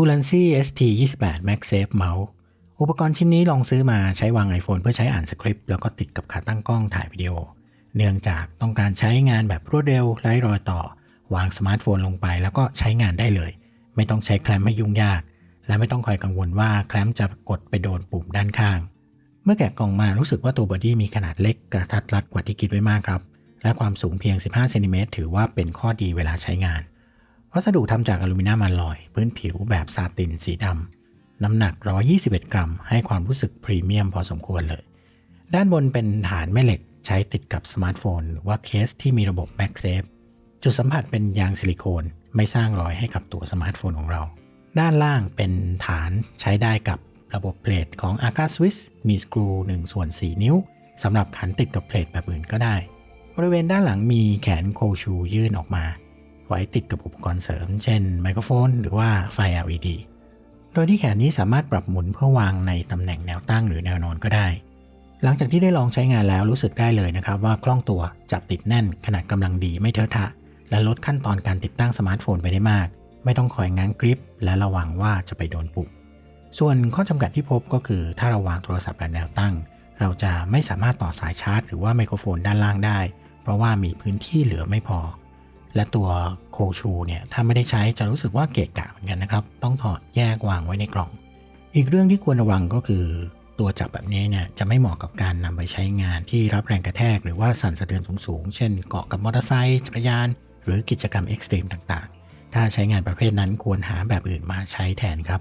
u l a n c y ST28 MagSafe Mouse อุปกรณ์ชิ้นนี้ลองซื้อมาใช้วาง iPhone เพื่อใช้อ่านสคริปต์แล้วก็ติดกับขาตั้งกล้องถ่ายวิดีโอ เนื่องจากต้องการใช้งานแบบรวดเร็วไร้รอยต่อ วางสมาร์ทโฟนลงไปแล้วก็ใช้งานได้เลย ไม่ต้องใช้แคลมให้ยุ่งยาก และไม่ต้องคอยกังวลว่าแคลมจะกดไปโดนปุ่มด้านข้าง เมื่อแกะกล่องมารู้สึกว่าตัวบอดี้มีขนาดเล็กกระทัดรัดกว่าที่คิดไว้มากครับและความสูงเพียง 15 เซนติเมตรถือว่าเป็นข้อดีเวลาใช้งาน วัสดุทำจากอลูมิเนียมอลลอย พื้นผิวแบบซาตินสีดำ น้ำหนัก 121 กรัม ให้ความรู้สึกพรีเมียมพอสมควรเลย ด้านบนเป็นฐานแม่เหล็กใช้ติดกับสมาร์ทโฟน หรือว่าเคสที่มีระบบ MagSafe จุดสัมผัสเป็นยางซิลิโคน ไม่สร้างรอยให้กับตัวสมาร์ทโฟนของเรา ด้านล่างเป็นฐานใช้ได้กับระบบเพลทของ Arca Swiss มีสกรู1ส่วน4 นิ้วสำหรับขันติดกับเพลทแบบอื่นก็ได้ บริเวณด้านหลังมีแขนโคชูยื่นออกมา ไว้ติดกับอุปกรณ์เสริม เช่นไมโครโฟน หรือว่าไฟ LED โดยที่แขนนี้สามารถปรับหมุนเพื่อวางในตำแหน่งแนวตั้งหรือแนวนอนก็ได้ หลังจากที่ได้ลองใช้งานแล้วรู้สึกได้เลยนะครับ ว่าคล่องตัวจับติดแน่นขนาดกำลังดีไม่เทอะทะ และลดขั้นตอนการติดตั้งสมาร์ทโฟนไปได้มาก ไม่ต้องคอยง้างกริป และระวังว่าจะไปโดนปุ่มส่วนข้อจำกัดที่พบก็คือ ถ้าเราวางโทรศัพท์แบบแนวตั้ง เราจะไม่สามารถต่อสายชาร์จ หรือว่าไมโครโฟนด้านล่างได้ เพราะว่ามีพื้นที่เหลือไม่พอ และตัวโคชูเนี่ยถ้าไม่ได้ใช้จะรู้สึกว่าเกะกะเหมือนกันนะครับ ต้องถอดแยกวางไว้ในกล่อง อีกเรื่องที่ควรระวังก็คือตัวจับแบบนี้เนี่ยจะไม่เหมาะกับการนำไปใช้งานที่รับแรงกระแทกหรือว่าสั่นสะเทือนสูงๆ เช่นเกาะกับมอเตอร์ไซค์จักรยาน หรือกิจกรรมเอ็กซ์ตรีมต่างๆ ถ้าใช้งานประเภทนั้นควรหาแบบอื่นมาใช้แทนครับ